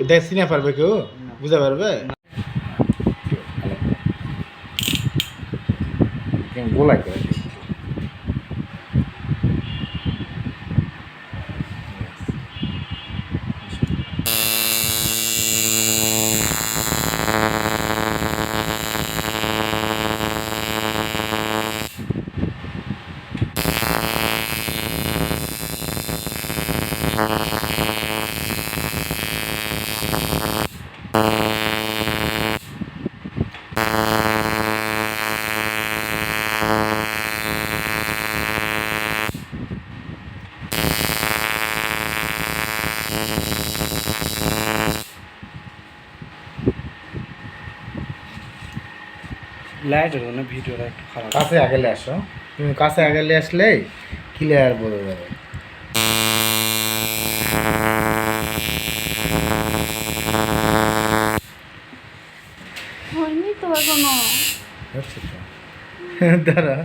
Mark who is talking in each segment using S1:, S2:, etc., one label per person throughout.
S1: এটা চিনে পারবে কেউ বুঝতে পারবে গোলাই করে দিই।
S2: লাইট হলো না ভিডিওটা একটু খারাপ।
S1: কাছে আগেলে আসো। তুমি কাছে আগেলে আসলে ক্লিয়ার বোঝা যাবে। দাঁড়া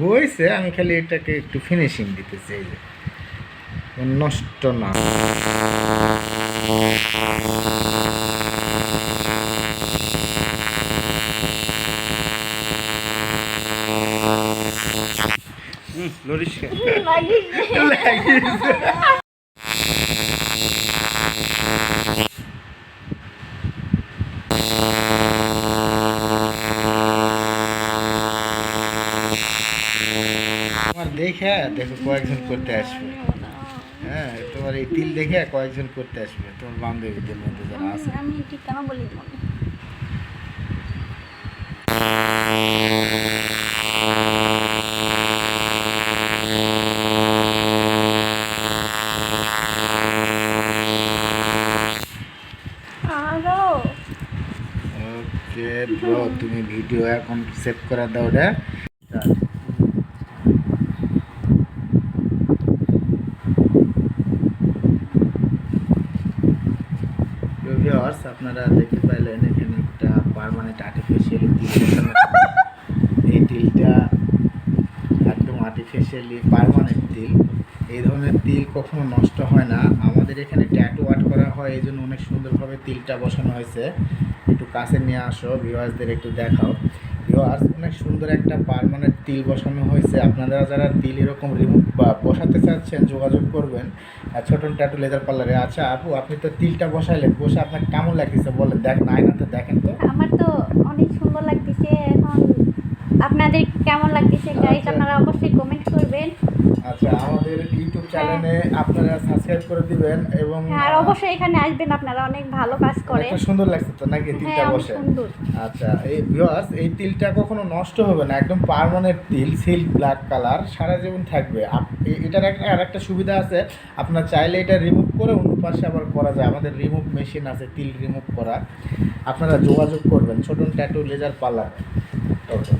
S1: হয়েছে আমি খালি এটাকে একটু ফিনিশিং দিতে চাই যে। নষ্ট না। তোমার দেখে দেখো কয়েকজন করতে আসবে। হ্যাঁ তোমার এই তিল দেখে কয়েকজন করতে আসবে তোমার বান্ধবীদের মধ্যে যারা আছে।
S3: আমি ঠিক কেন বলি
S1: তুমি ভিডিও এখন সেভ করে দাও রে। আপনারা দেখতে পাইলেন এখানে একটা পার্মানেন্ট আর্টিফিশিয়াল এই তিলটা একদম আর্টিফিশিয়ালি পার্মানেন্ট তিল। এই ধরনের তিল কখনো নষ্ট হয় না। আমাদের এখানে ট্যাটু আর্ট করা হয় এই জন্য অনেক সুন্দরভাবে তিলটা বসানো হয়েছে। একটু কাছে নিয়ে আসো ভিউয়ার্সদের একটু দেখাও। ভিউয়ার্স অনেক সুন্দর একটা পার্মানেন্ট তিল বসানো হয়েছে। আপনারা যারা তিল এরকম রিমুভ বা বসাতে চাচ্ছেন যোগাযোগ করবেন। আর ছোটন ট্যাটু লেদার পার্লারে আচ্ছা আপু আপনি তো তিলটা বসাইলেন বসে আপনার কেমন লাগতেছে বলেন? দেখেন আয়নাতে দেখেন তো।
S3: আমার তো অনেক সুন্দর লাগতেছে। এখন আপনাদের কেমন লাগতেছে গাইস
S1: আচ্ছা।
S3: আপনারা অবশ্যই কমেন্ট করবেন
S1: আচ্ছা আমাদের ইউটিউব চ্যানেলে আপনারা সাবস্ক্রাইব করে দিবেন এবং
S3: হ্যাঁ আর অবশ্যই এখানে আসবেন আপনারা অনেক ভালো কাজ করে।
S1: একটা সুন্দর লাগছে তো নাকি তিলটা
S3: হ্যাঁ
S1: বসে?
S3: সুন্দর।
S1: আচ্ছা এই ভিউয়ার্স এই তিলটা কখনো নষ্ট হবে না একদম পার্মানেন্ট তিল সিল্ক ব্ল্যাক কালার সারা জীবন থাকবে। এটার একটা আর একটা সুবিধা আছে আপনার চাইলে এটা রিমুভ করে অন্য পাশে আবার করা যায়। আমাদের রিমুভ মেশিন আছে তিল রিমুভ করা। আপনারা যোগাযোগ করবেন Chhoton tattoo laser parlour okay